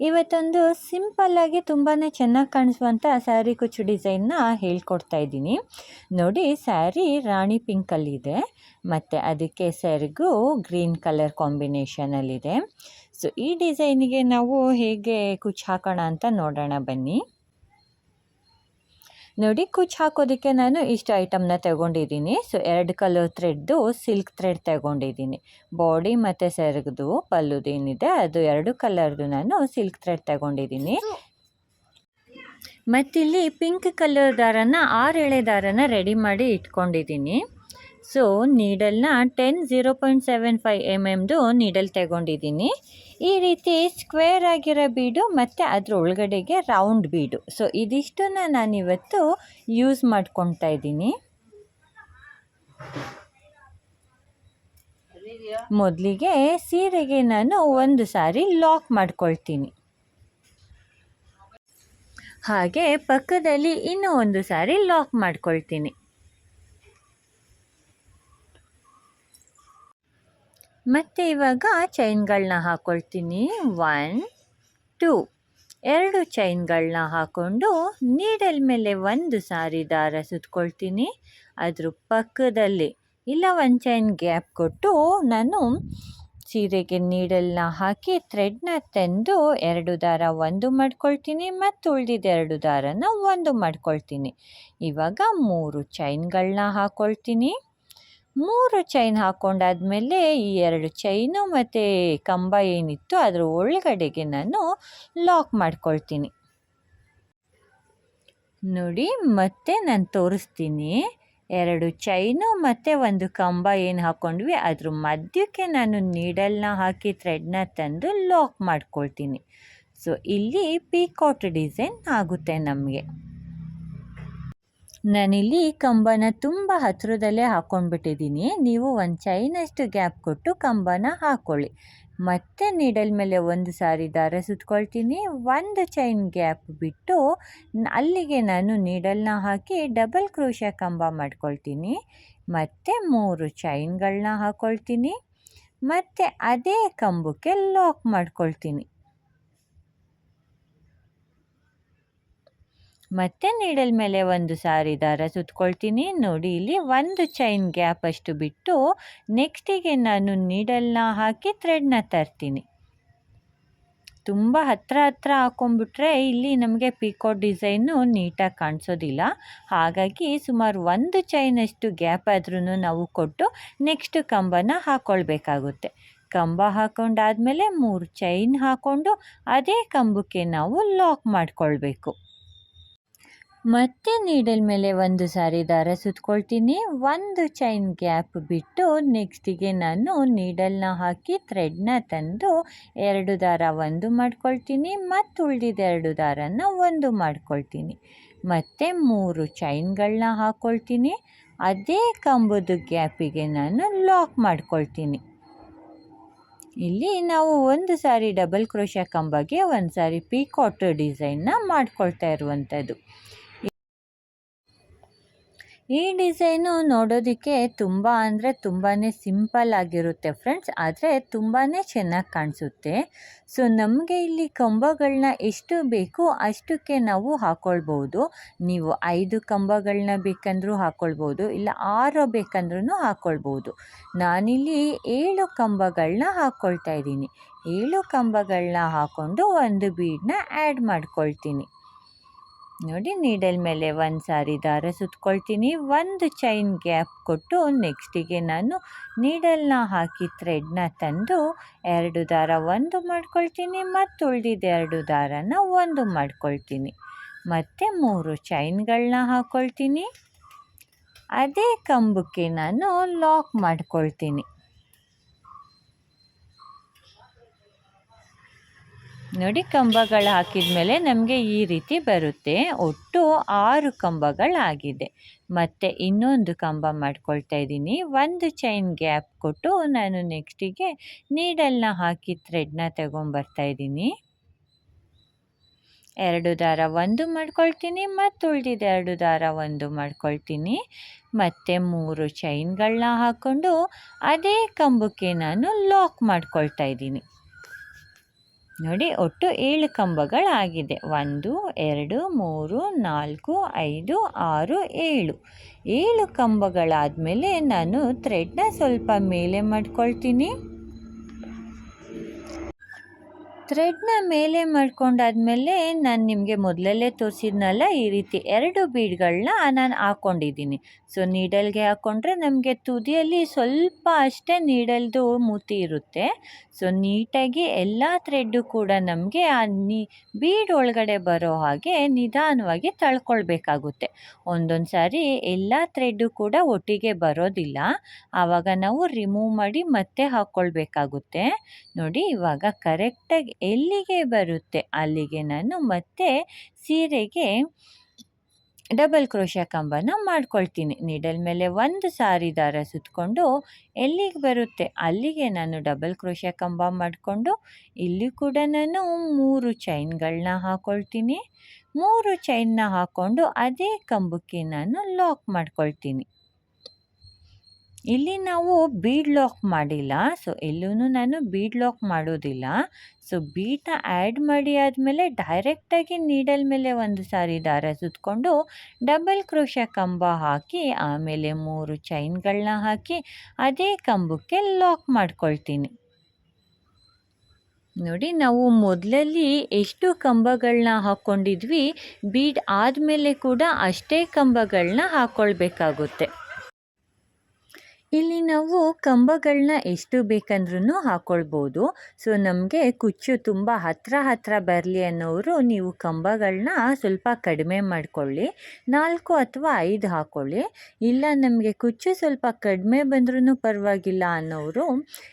ಇವತ್ತೊಂದು ಸಿಂಪಲ್ಲಾಗಿ ತುಂಬಾ ಚೆನ್ನಾಗಿ ಕಾಣಿಸುವಂಥ ಸ್ಯಾರಿ ಕುಚ್ಚು ಡಿಸೈನ್ನ ಹೇಳ್ಕೊಡ್ತಾ ಇದ್ದೀನಿ. ನೋಡಿ ಸ್ಯಾರಿ ರಾಣಿ ಪಿಂಕಲ್ಲಿದೆ ಮತ್ತು ಅದಕ್ಕೆ ಸೆರಗು ಗ್ರೀನ್ ಕಲರ್ ಕಾಂಬಿನೇಷನಲ್ಲಿದೆ ಸೊ ಈ ಡಿಸೈನಿಗೆ ನಾವು ಹೇಗೆ ಕುಚ್ಚು ಹಾಕೋಣ ಅಂತ ನೋಡೋಣ ಬನ್ನಿ. ನೋಡಿ ಕುಚ್ಚು ಹಾಕೋದಕ್ಕೆ ನಾನು ಇಷ್ಟು ಐಟಮ್ನ ತಗೊಂಡಿದ್ದೀನಿ. ಸೊ ಎರಡು ಕಲರ್ ಥ್ರೆಡ್ದು ಸಿಲ್ಕ್ ಥ್ರೆಡ್ ತಗೊಂಡಿದ್ದೀನಿ. ಬಾಡಿ ಮತ್ತು ಸೆರಗದು ಪಲ್ಲುದೇನಿದೆ ಅದು ಎರಡು ಕಲರ್ದು ನಾನು ಸಿಲ್ಕ್ ಥ್ರೆಡ್ ತಗೊಂಡಿದ್ದೀನಿ. ಮತ್ತಿಲ್ಲಿ ಪಿಂಕ್ ಕಲರ್ ದಾರನ ಆರು ಎಳೆ ದಾರನ ರೆಡಿ ಮಾಡಿ ಇಟ್ಕೊಂಡಿದ್ದೀನಿ. So ನೀಡಲ್ನ ten zero point seven five M ಎಮ್ದು needle ತಗೊಂಡಿದ್ದೀನಿ. ಈ ರೀತಿ ಸ್ಕ್ವೇರ್ ಆಗಿರೋ ಬೀಡು ಮತ್ತು ಅದ್ರ ಒಳಗಡೆಗೆ ರೌಂಡ್ ಬೀಡು. ಸೊ ಇದಿಷ್ಟನ್ನು ನಾನಿವತ್ತು ಯೂಸ್ ಮಾಡ್ಕೊತಾ ಇದ್ದೀನಿ. ಮೊದಲಿಗೆ ಸೀರೆಗೆ ನಾನು ಒಂದು ಸಾರಿ ಲಾಕ್ ಮಾಡ್ಕೊಳ್ತೀನಿ. ಹಾಗೆ ಪಕ್ಕದಲ್ಲಿ ಇನ್ನೂ ಒಂದು ಸಾರಿ ಲಾಕ್ ಮಾಡ್ಕೊಳ್ತೀನಿ. ಮತ್ತು ಇವಾಗ ಚೈನ್ಗಳನ್ನ ಹಾಕ್ಕೊಳ್ತೀನಿ ಒನ್ ಟೂ ಎರಡು ಚೈನ್ಗಳನ್ನ ಹಾಕ್ಕೊಂಡು ನೀಡಲ್ ಮೇಲೆ ಒಂದು ಸಾರಿ ದಾರ ಸುತ್ಕೊಳ್ತೀನಿ. ಅದ್ರ ಪಕ್ಕದಲ್ಲಿ ಇಲ್ಲ, ಒಂದು ಚೈನ್ ಗ್ಯಾಪ್ ಕೊಟ್ಟು ನಾನು ಸೀರೆಗೆ ನೀಡಲ್ನ ಹಾಕಿ ಥ್ರೆಡ್ನ ತಂದು ಎರಡು ದಾರ ಒಂದು ಮಾಡ್ಕೊಳ್ತೀನಿ ಮತ್ತು ಉಳಿದಿದ್ದ ಎರಡು ದಾರನ ಒಂದು ಮಾಡ್ಕೊಳ್ತೀನಿ. ಇವಾಗ ಮೂರು ಚೈನ್ಗಳನ್ನ ಹಾಕ್ಕೊಳ್ತೀನಿ ಮೂರು ಚೈನ್ ಹಾಕ್ಕೊಂಡಾದಮೇಲೆ ಈ ಎರಡು ಚೈನು ಮತ್ತು ಕಂಬ ಏನಿತ್ತು ಅದರ ಒಳಗಡೆಗೆ ನಾನು ಲಾಕ್ ಮಾಡ್ಕೊಳ್ತೀನಿ. ನೋಡಿ, ಮತ್ತೆ ನಾನು ತೋರಿಸ್ತೀನಿ. ಎರಡು ಚೈನು ಮತ್ತು ಒಂದು ಕಂಬ ಏನು ಹಾಕ್ಕೊಂಡ್ವಿ ಅದ್ರ ಮಧ್ಯಕ್ಕೆ ನಾನು ನೀಡಲ್ನ ಹಾಕಿ ಥ್ರೆಡ್ನ ತಂದು ಲಾಕ್ ಮಾಡ್ಕೊಳ್ತೀನಿ. ಸೊ ಇಲ್ಲಿ ಪೀಕಾಟ್ ಡಿಸೈನ್ ಆಗುತ್ತೆ ನಮಗೆ. ನಾನಿಲ್ಲಿ ಕಂಬನ ತುಂಬ ಹತ್ತಿರದಲ್ಲೇ ಹಾಕ್ಕೊಂಡ್ಬಿಟ್ಟಿದ್ದೀನಿ ನೀವು ಒಂದು ಚೈನಷ್ಟು ಗ್ಯಾಪ್ ಕೊಟ್ಟು ಕಂಬನ ಹಾಕ್ಕೊಳ್ಳಿ ಮತ್ತೆ ನೀಡಲ್ ಮೇಲೆ ಒಂದು ಸಾರಿ ದಾರ ಸುತ್ಕೊಳ್ತೀನಿ. ಒಂದು ಚೈನ್ ಗ್ಯಾಪ್ ಬಿಟ್ಟು ಅಲ್ಲಿಗೆ ನಾನು ನೀಡಲ್ನ ಹಾಕಿ ಡಬಲ್ ಕ್ರೋಶ ಕಂಬ ಮಾಡ್ಕೊಳ್ತೀನಿ. ಮತ್ತು ಮೂರು ಚೈನ್ಗಳನ್ನ ಹಾಕ್ಕೊಳ್ತೀನಿ ಮತ್ತು ಅದೇ ಕಂಬಕ್ಕೆ ಲಾಕ್ ಮಾಡ್ಕೊಳ್ತೀನಿ. ಮತ್ತೆ ನೀಡಲ್ ಮೇಲೆ ಒಂದು ಸಾರಿ ದಾರ ಸುತ್ಕೊಳ್ತೀನಿ. ನೋಡಿ, ಇಲ್ಲಿ ಒಂದು ಚೈನ್ ಗ್ಯಾಪ್ ಅಷ್ಟು ಬಿಟ್ಟು ನೆಕ್ಸ್ಟಿಗೆ ನಾನು ನೀಡಲ್ನ ಹಾಕಿ ಥ್ರೆಡ್ನ ತರ್ತೀನಿ. ತುಂಬ ಹತ್ತಿರ ಹತ್ರ ಹಾಕೊಂಬಿಟ್ರೆ ಇಲ್ಲಿ ನಮಗೆ ಪಿಕೋ ಡಿಸೈನು ನೀಟಾಗಿ ಕಾಣಿಸೋದಿಲ್ಲ. ಹಾಗಾಗಿ ಸುಮಾರು ಒಂದು ಚೈನಷ್ಟು ಗ್ಯಾಪ್ ಆದ್ರೂ ನಾವು ಕೊಟ್ಟು ನೆಕ್ಸ್ಟ್ ಕಂಬನ ಹಾಕ್ಕೊಳ್ಬೇಕಾಗುತ್ತೆ ಕಂಬ ಹಾಕೊಂಡಾದ್ಮೇಲೆ ಮೂರು ಚೈನ್ ಹಾಕ್ಕೊಂಡು ಅದೇ ಕಂಬಕ್ಕೆ ನಾವು ಲಾಕ್ ಮಾಡಿಕೊಳ್ಬೇಕು. ಮತ್ತೆ ನೀಡಲ್ ಮೇಲೆ ಒಂದು ಸಾರಿ ದಾರ ಸುತ್ಕೊಳ್ತೀನಿ. ಒಂದು ಚೈನ್ ಗ್ಯಾಪ್ ಬಿಟ್ಟು ನೆಕ್ಸ್ಟಿಗೆ ನಾನು ನೀಡಲ್ನ ಹಾಕಿ ಥ್ರೆಡ್ನ ತಂದು ಎರಡು ದಾರ ಒಂದು ಮಾಡ್ಕೊಳ್ತೀನಿ. ಮತ್ತು ಉಳಿದಿದ್ದ ಎರಡು ದಾರನ ಒಂದು ಮಾಡ್ಕೊಳ್ತೀನಿ. ಮತ್ತು ಮೂರು ಚೈನ್ಗಳನ್ನ ಹಾಕ್ಕೊಳ್ತೀನಿ ಅದೇ ಕಂಬದ ಗ್ಯಾಪಿಗೆ ನಾನು ಲಾಕ್ ಮಾಡ್ಕೊಳ್ತೀನಿ. ಇಲ್ಲಿ ನಾವು ಒಂದು ಸಾರಿ ಡಬಲ್ ಕ್ರೋಶ ಕಂಬಗೆ ಒಂದು ಸಾರಿ ಪೀಕಾಟ್ ಡಿಸೈನ್ನ ಮಾಡ್ಕೊಳ್ತಾ ಇರುವಂಥದ್ದು ಈ ಡಿಸೈನು ನೋಡೋದಕ್ಕೆ ತುಂಬ ಅಂದರೆ ತುಂಬಾ ಸಿಂಪಲ್ ಆಗಿರುತ್ತೆ ಫ್ರೆಂಡ್ಸ್. ಆದರೆ ತುಂಬಾ ಚೆನ್ನಾಗಿ ಕಾಣಿಸುತ್ತೆ. ಸೊ, ನಮಗೆ ಇಲ್ಲಿ ಕಂಬಗಳನ್ನ ಎಷ್ಟು ಬೇಕು ಅಷ್ಟಕ್ಕೆ ನಾವು ಹಾಕ್ಕೊಳ್ಬೋದು ನೀವು ಐದು ಕಂಬಗಳನ್ನ ಬೇಕಂದ್ರೂ ಹಾಕ್ಕೊಳ್ಬೋದು ಇಲ್ಲ ಆರು ಬೇಕಂದ್ರೂ ಹಾಕ್ಕೊಳ್ಬೋದು ನಾನಿಲ್ಲಿ ಏಳು ಕಂಬಗಳನ್ನ ಹಾಕ್ಕೊಳ್ತಾ ಇದ್ದೀನಿ. ಏಳು ಕಂಬಗಳನ್ನ ಹಾಕ್ಕೊಂಡು ಒಂದು ಬೀಡನ್ನ ಆ್ಯಡ್ ಮಾಡ್ಕೊಳ್ತೀನಿ. ನೋಡಿ, ನೀಡಲ್ ಮೇಲೆ ಒಂದು ಸಾರಿ ದಾರ ಸುತ್ಕೊಳ್ತೀನಿ. ಒಂದು ಚೈನ್ ಗ್ಯಾಪ್ ಕೊಟ್ಟು ನೆಕ್ಸ್ಟಿಗೆ ನಾನು ನೀಡಲ್ನ ಹಾಕಿ ಥ್ರೆಡ್ನ ತಂದು ಎರಡು ದಾರ ಒಂದು ಮಾಡ್ಕೊಳ್ತೀನಿ ಮತ್ತು ಉಳಿದಿದ್ದ ಎರಡು ದಾರನ ಒಂದು ಮಾಡ್ಕೊಳ್ತೀನಿ. ಮತ್ತು ಮೂರು ಚೈನ್ಗಳನ್ನ ಹಾಕ್ಕೊಳ್ತೀನಿ ಅದೇ ಕಂಬಕ್ಕೆ ನಾನು ಲಾಕ್ ಮಾಡ್ಕೊಳ್ತೀನಿ. ನೋಡಿ, ಕಂಬಗಳು ಹಾಕಿದ ಮೇಲೆ ನಮಗೆ ಈ ರೀತಿ ಬರುತ್ತೆ. ಒಟ್ಟು ಆರು ಕಂಬಗಳಾಗಿದೆ. ಮತ್ತು ಇನ್ನೊಂದು ಕಂಬ ಮಾಡ್ಕೊಳ್ತಾ ಇದ್ದೀನಿ. ಒಂದು ಚೈನ್ ಗ್ಯಾಪ್ ಕೊಟ್ಟು ನಾನು ನೆಕ್ಸ್ಟಿಗೆ ನೀಡಲ್ನ ಹಾಕಿ ಥ್ರೆಡ್ನ ತಗೊಂಬರ್ತಾ ಇದ್ದೀನಿ. ಎರಡು ದಾರ ಒಂದು ಮಾಡ್ಕೊಳ್ತೀನಿ ಮತ್ತು ಉಳಿದಿದ್ದ ಎರಡು ದಾರ ಒಂದು ಮಾಡ್ಕೊಳ್ತೀನಿ. ಮತ್ತು ಮೂರು ಚೈನ್ಗಳನ್ನ ಹಾಕ್ಕೊಂಡು ಅದೇ ಕಂಬಕ್ಕೆ ನಾನು ಲಾಕ್ ಮಾಡ್ಕೊಳ್ತಾ ಇದ್ದೀನಿ. ನೋಡಿ, ಒಟ್ಟು ಏಳು ಕಂಬಗಳಾಗಿದೆ. ಒಂದು, ಎರಡು, ಮೂರು, ನಾಲ್ಕು, ಐದು, ಆರು, ಏಳು. ಏಳು ಕಂಬಗಳಾದಮೇಲೆ ನಾನು ಥ್ರೆಡ್ನ ಸ್ವಲ್ಪ ಮೇಲೆ ಮಾಡ್ಕೊಳ್ತೀನಿ. ಥ್ರೆಡ್ನ ಮೇಲೆ ಮಾಡ್ಕೊಂಡಾದ್ಮೇಲೆ ನಾನು ನಿಮಗೆ ಮೊದಲಲ್ಲೇ ತೋರಿಸಿದ್ನಲ್ಲ, ಈ ರೀತಿ ಎರಡು ಬೀಡ್ಗಳನ್ನ ನಾನು ಹಾಕ್ಕೊಂಡಿದ್ದೀನಿ ಸೊ, ನೀಡಲ್ಗೆ ಹಾಕ್ಕೊಂಡ್ರೆ ನಮಗೆ ತುದಿಯಲ್ಲಿ ಸ್ವಲ್ಪ ಅಷ್ಟೇ ನೀಡಲ್ದು ಮೂತಿ ಇರುತ್ತೆ. ಸೊ, ನೀಟಾಗಿ ಎಲ್ಲ ಥ್ರೆಡ್ಡು ಕೂಡ ನಮಗೆ ಆ ನೀ, ಬೀಡ್ ಒಳಗಡೆ ಬರೋ ಹಾಗೆ ನಿಧಾನವಾಗಿ ತಳ್ಕೊಳ್ಬೇಕಾಗುತ್ತೆ. ಒಂದೊಂದು ಸಾರಿ ಎಲ್ಲ ಥ್ರೆಡ್ಡು ಕೂಡ ಒಟ್ಟಿಗೆ ಬರೋದಿಲ್ಲ. ಆವಾಗ ನಾವು ರಿಮೂವ್ ಮಾಡಿ ಮತ್ತೆ ಹಾಕ್ಕೊಳ್ಬೇಕಾಗುತ್ತೆ ನೋಡಿ, ಇವಾಗ ಕರೆಕ್ಟಾಗಿ ಎಲ್ಲಿಗೆ ಬರುತ್ತೆ ಅಲ್ಲಿಗೆ ನಾನು ಮತ್ತೆ ಸೀರೆಗೆ ಡಬಲ್ ಕ್ರೋಶ ಕಂಬನ ಮಾಡ್ಕೊಳ್ತೀನಿ. ನೀಡಲ್ ಮೇಲೆ ಒಂದು ಸಾರಿ ದಾರ ಸುತ್ತಕೊಂಡು ಎಲ್ಲಿಗೆ ಬರುತ್ತೆ? ಅಲ್ಲಿಗೆ ನಾನು ಡಬಲ್ ಕ್ರೋಶ ಕಂಬ ಮಾಡಿಕೊಂಡು ಇಲ್ಲಿ ಕೂಡ ನಾನು ಮೂರು ಚೈನ್ಗಳನ್ನ ಹಾಕ್ಕೊಳ್ತೀನಿ ಮೂರು ಚೈನ್ನ ಹಾಕ್ಕೊಂಡು ಅದೇ ಕಂಬಕ್ಕೆ ನಾನು ಲಾಕ್ ಮಾಡ್ಕೊಳ್ತೀನಿ. ಇಲ್ಲಿ ನಾವು ಬೀಡ್ ಲಾಕ್ ಮಾಡಿಲ್ಲ. ಸೊ ಎಲ್ಲೂ ನಾನು ಬೀಡ್ ಲಾಕ್ ಮಾಡೋದಿಲ್ಲ. ಸೊ ಬೀಟ ಆ್ಯಡ್ ಮಾಡಿ ಆದಮೇಲೆ ಡೈರೆಕ್ಟಾಗಿ ನೀಡಲ್ ಮೇಲೆ ಒಂದು ಸಾರಿ ದಾರ ಸುತ್ತಕೊಂಡು ಡಬಲ್ ಕ್ರೋಶ ಕಂಬ ಹಾಕಿ, ಆಮೇಲೆ ಮೂರು ಚೈನ್ಗಳನ್ನ ಹಾಕಿ ಅದೇ ಕಂಬಕ್ಕೆ ಲಾಕ್ ಮಾಡ್ಕೊಳ್ತೀನಿ. ನೋಡಿ, ನಾವು ಮೊದಲಲ್ಲಿ ಎಷ್ಟು ಕಂಬಗಳನ್ನ ಹಾಕ್ಕೊಂಡಿದ್ವಿ ಬೀಡ್ ಆದಮೇಲೆ ಕೂಡ ಅಷ್ಟೇ ಕಂಬಗಳನ್ನ ಹಾಕ್ಕೊಳ್ಬೇಕಾಗುತ್ತೆ ಇಲ್ಲಿ ನಾವು ಕಂಬಗಳನ್ನ ಎಷ್ಟು ಬೇಕಂದ್ರೂ ಹಾಕ್ಕೊಳ್ಬೋದು ಸೊ, ನಮಗೆ ಕುಚ್ಚು ತುಂಬ ಹತ್ತಿರ ಹತ್ತಿರ ಬರಲಿ ಅನ್ನೋರು ನೀವು ಕಂಬಗಳನ್ನ ಸ್ವಲ್ಪ ಕಡಿಮೆ ಮಾಡಿಕೊಳ್ಳಿ. ನಾಲ್ಕು ಅಥವಾ ಐದು ಹಾಕ್ಕೊಳ್ಳಿ ಇಲ್ಲ ನಮಗೆ ಕುಚ್ಚು ಸ್ವಲ್ಪ ಕಡಿಮೆ ಬಂದ್ರೂ ಪರವಾಗಿಲ್ಲ ಅನ್ನೋರು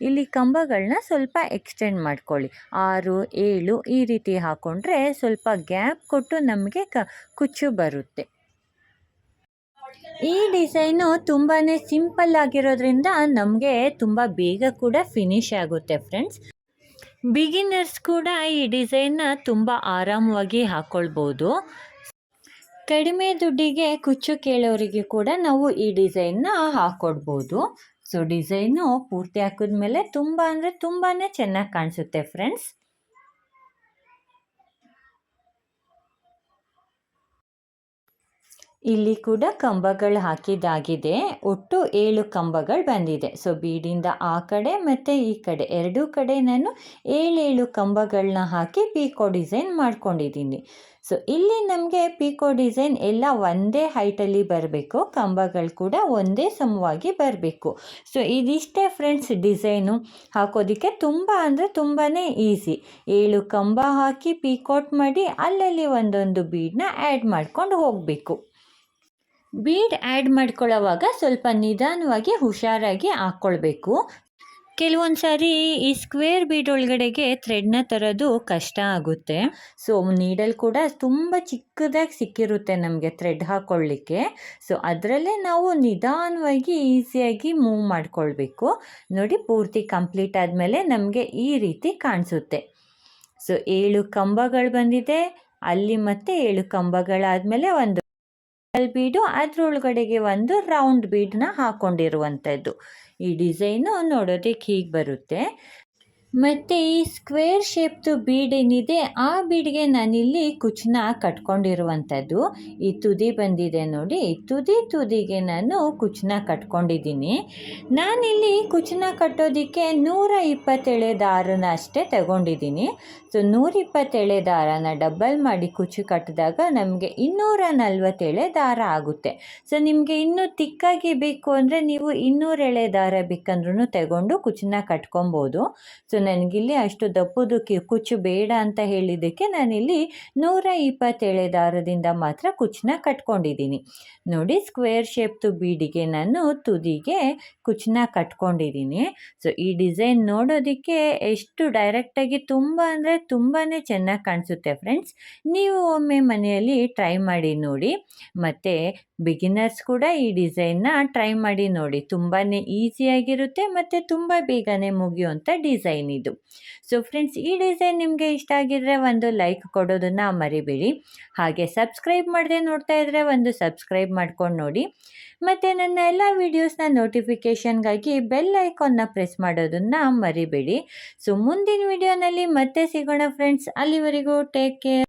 ಇಲ್ಲಿ ಕಂಬಗಳನ್ನ ಸ್ವಲ್ಪ ಎಕ್ಸ್ಟೆಂಡ್ ಮಾಡ್ಕೊಳ್ಳಿ. ಆರು, ಏಳು ಈ ರೀತಿ ಹಾಕ್ಕೊಂಡ್ರೆ ಸ್ವಲ್ಪ ಗ್ಯಾಪ್ ಕೊಟ್ಟು ನಮಗೆ ಕುಚ್ಚು ಬರುತ್ತೆ. ಈ ಡಿಸೈನು ತುಂಬಾ ಸಿಂಪಲ್ ಆಗಿರೋದ್ರಿಂದ ನಮಗೆ ತುಂಬ ಬೇಗ ಕೂಡ ಫಿನಿಶ್ ಆಗುತ್ತೆ ಫ್ರೆಂಡ್ಸ್ ಬಿಗಿನರ್ಸ್ ಕೂಡ ಈ ಡಿಸೈನ್ನ ತುಂಬ ಆರಾಮವಾಗಿ ಹಾಕ್ಕೊಳ್ಬೋದು ಕಡಿಮೆ ದುಡ್ಡಿಗೆ ಕುಚ್ಚು ಕೇಳೋರಿಗೆ ಕೂಡ ನಾವು ಈ ಡಿಸೈನ್ನ ಹಾಕ್ಕೊಡ್ಬೋದು ಸೊ ಡಿಸೈನು ಪೂರ್ತಿ ಹಾಕಿದ್ಮೇಲೆ ತುಂಬ ಅಂದರೆ ತುಂಬಾ ಚೆನ್ನಾಗಿ ಕಾಣಿಸುತ್ತೆ ಫ್ರೆಂಡ್ಸ್ ಇಲ್ಲಿ ಕೂಡ ಕಂಬಗಳು ಹಾಕಿದ್ದಾಗಿದೆ. ಒಟ್ಟು ಏಳು ಕಂಬಗಳು ಬಂದಿದೆ. ಸೊ ಬೀಡಿಂದ ಆ ಕಡೆ ಮತ್ತು ಈ ಕಡೆ. ಎರಡೂ ಕಡೆ ನಾನು ಏಳೇಳು ಕಂಬಗಳನ್ನ ಹಾಕಿ ಪೀಕೋ ಡಿಸೈನ್ ಮಾಡ್ಕೊಂಡಿದ್ದೀನಿ. ಸೊ ಇಲ್ಲಿ ನಮಗೆ ಪೀಕೋ ಡಿಸೈನ್ ಎಲ್ಲ ಒಂದೇ ಹೈಟಲ್ಲಿ ಬರಬೇಕು. ಕಂಬಗಳು ಕೂಡ ಒಂದೇ ಸಮವಾಗಿ ಬರಬೇಕು. ಸೊ ಇದಿಷ್ಟೇ ಫ್ರೆಂಡ್ಸ್ ಡಿಸೈನು ಹಾಕೋದಕ್ಕೆ ತುಂಬ ಅಂದರೆ ತುಂಬಾ ಈಸಿ ಏಳು ಕಂಬ ಹಾಕಿ ಪೀಕೋಟ್ ಮಾಡಿ ಅಲ್ಲಲ್ಲಿ ಒಂದೊಂದು ಬೀಡನ್ನ ಆ್ಯಡ್ ಮಾಡ್ಕೊಂಡು ಹೋಗಬೇಕು. ಬೀಡ್ ಆ್ಯಡ್ ಮಾಡ್ಕೊಳ್ಳೋವಾಗ ಸ್ವಲ್ಪ ನಿಧಾನವಾಗಿ ಹುಷಾರಾಗಿ ಹಾಕ್ಕೊಳ್ಬೇಕು. ಕೆಲವೊಂದು ಸಾರಿ ಈ ಸ್ಕ್ವೇರ್ ಬೀಡ್ ಒಳಗಡೆಗೆ ಥ್ರೆಡ್ನ ತರೋದು ಕಷ್ಟ ಆಗುತ್ತೆ. ಸೊ, ನೀಡಲ್ ಕೂಡ ತುಂಬ ಚಿಕ್ಕದಾಗಿ ಸಿಕ್ಕಿರುತ್ತೆ ನಮಗೆ ಥ್ರೆಡ್ ಹಾಕ್ಕೊಳ್ಳಿಕ್ಕೆ ಸೊ, ಅದರಲ್ಲೇ ನಾವು ನಿಧಾನವಾಗಿ ಈಸಿಯಾಗಿ ಮೂವ್ ಮಾಡ್ಕೊಳ್ಬೇಕು. ನೋಡಿ, ಪೂರ್ತಿ ಕಂಪ್ಲೀಟ್ ಆದಮೇಲೆ ನಮಗೆ ಈ ರೀತಿ ಕಾಣಿಸುತ್ತೆ. ಸೊ, ಏಳು ಕಂಬಗಳು ಬಂದಿದೆ. ಅಲ್ಲಿ ಮತ್ತೆ ಏಳು ಕಂಬಗಳಾದಮೇಲೆ ಒಂದು ಬೀಡು ಅದ್ರೊಳಗಡೆಗೆ ಒಂದು ರೌಂಡ್ ಬೀಡನ್ನ ಹಾಕ್ಕೊಂಡಿರುವಂಥದ್ದು ಈ ಡಿಸೈನು ನೋಡೋದಕ್ಕೆ ಹೀಗೆ ಬರುತ್ತೆ. ಮತ್ತು ಈ ಸ್ಕ್ವೇರ್ ಶೇಪ್ದು ಬೀಡ್ ಏನಿದೆ ಆ ಬೀಡ್ಗೆ ನಾನಿಲ್ಲಿ ಕುಚ್ಚನ್ನ ಕಟ್ಕೊಂಡಿರುವಂಥದ್ದು. ಈ ತುದಿ ಬಂದಿದೆ ನೋಡಿ. ಈ ತುದಿ ತುದಿಗೆ ನಾನು ಕುಚ್ಚನ್ನ ಕಟ್ಕೊಂಡಿದ್ದೀನಿ. ನಾನಿಲ್ಲಿ ಕುಚ್ಚನ್ನ ಕಟ್ಟೋದಕ್ಕೆ ನೂರ ಇಪ್ಪತ್ತೇಳೆ ದಾರನ ಅಷ್ಟೇ ತಗೊಂಡಿದ್ದೀನಿ. ಸೊ ನೂರಿಪ್ಪತ್ತೇಳೆ ದಾರನ ಡಬ್ಬಲ್ ಮಾಡಿ ಕುಚ್ಚು ಕಟ್ಟಿದಾಗ ನಮಗೆ ಇನ್ನೂರ ನಲ್ವತ್ತೇಳೆ ದಾರ ಆಗುತ್ತೆ. ಸೊ, ನಿಮಗೆ ಇನ್ನೂ ತಿಕ್ಕಾಗಿ ಬೇಕು ಅಂದರೆ ನೀವು ಇನ್ನೂರೆಳೆ ದಾರ ಬೇಕಂದ್ರೂ ತಗೊಂಡು ಕುಚ್ಚನ್ನ ಕಟ್ಕೊಬೋದು. ಸೊ ನನಗಿಲ್ಲಿ ಅಷ್ಟು ದಪ್ಪದು ಕಿ ಕುಚ್ಚು ಬೇಡ ಅಂತ ಹೇಳಿದ್ದಕ್ಕೆ ನಾನಿಲ್ಲಿ ನೂರ ಇಪ್ಪತ್ತೇಳೆ ದಾರದಿಂದ ಮಾತ್ರ ಕುಚ್ಚನ್ನ ಕಟ್ಕೊಂಡಿದ್ದೀನಿ. ನೋಡಿ ಸ್ಕ್ವೇರ್ ಶೇಪ್ದು ಬೀಡಿಗೆ ನಾನು ತುದಿಗೆ ಕುಚ್ಚನ್ನ ಕಟ್ಕೊಂಡಿದ್ದೀನಿ. ಸೊ, ಈ ಡಿಸೈನ್ ನೋಡೋದಕ್ಕೆ ಎಷ್ಟು ಡೈರೆಕ್ಟಾಗಿ ತುಂಬ ಅಂದರೆ ತುಂಬಾ ಚೆನ್ನಾಗಿ ಕಾಣಿಸುತ್ತೆ ಫ್ರೆಂಡ್ಸ್. ನೀವು ಒಮ್ಮೆ ಮನೆಯಲ್ಲಿ ಟ್ರೈ ಮಾಡಿ ನೋಡಿ. ಮತ್ತು ಬಿಗಿನರ್ಸ್ ಕೂಡ ಈ ಡಿಸೈನ್ನ ಟ್ರೈ ಮಾಡಿ ನೋಡಿ. ತುಂಬಾ ಈಸಿಯಾಗಿರುತ್ತೆ ಮತ್ತು ತುಂಬ ಬೇಗನೆ ಮುಗಿಯುವಂಥ ಡಿಸೈನು. ಡಿಸೈನ್ ಇದು ಸೊ ಫ್ರೆಂಡ್ಸ್ ಈ ಡಿಸೈನ್ ನಿಮಗೆ ಇಷ್ಟ ಆಗಿದ್ರೆ ಒಂದು ಲೈಕ್ ಕೊಡೋದನ್ನು ಮರಿಬೇಡಿ. ಹಾಗೆ ಸಬ್ಸ್ಕ್ರೈಬ್ ಮಾಡದೆ ನೋಡ್ತಾ ಇದ್ದರೆ ಒಂದು ಸಬ್ಸ್ಕ್ರೈಬ್ ಮಾಡ್ಕೊಂಡು ನೋಡಿ. ಮತ್ತು ನನ್ನ ಎಲ್ಲ ವೀಡಿಯೋಸ್ನ ನೋಟಿಫಿಕೇಷನ್ಗಾಗಿ ಬೆಲ್ ಐಕಾನ್ನ ಪ್ರೆಸ್ ಮಾಡೋದನ್ನು ಮರಿಬೇಡಿ. ಸೊ ಮುಂದಿನ ವಿಡಿಯೋನಲ್ಲಿ ಮತ್ತೆ ಸಿಗೋಣ ಫ್ರೆಂಡ್ಸ್ ಅಲ್ಲಿವರೆಗೂ ಟೇಕ್ ಕೇರ್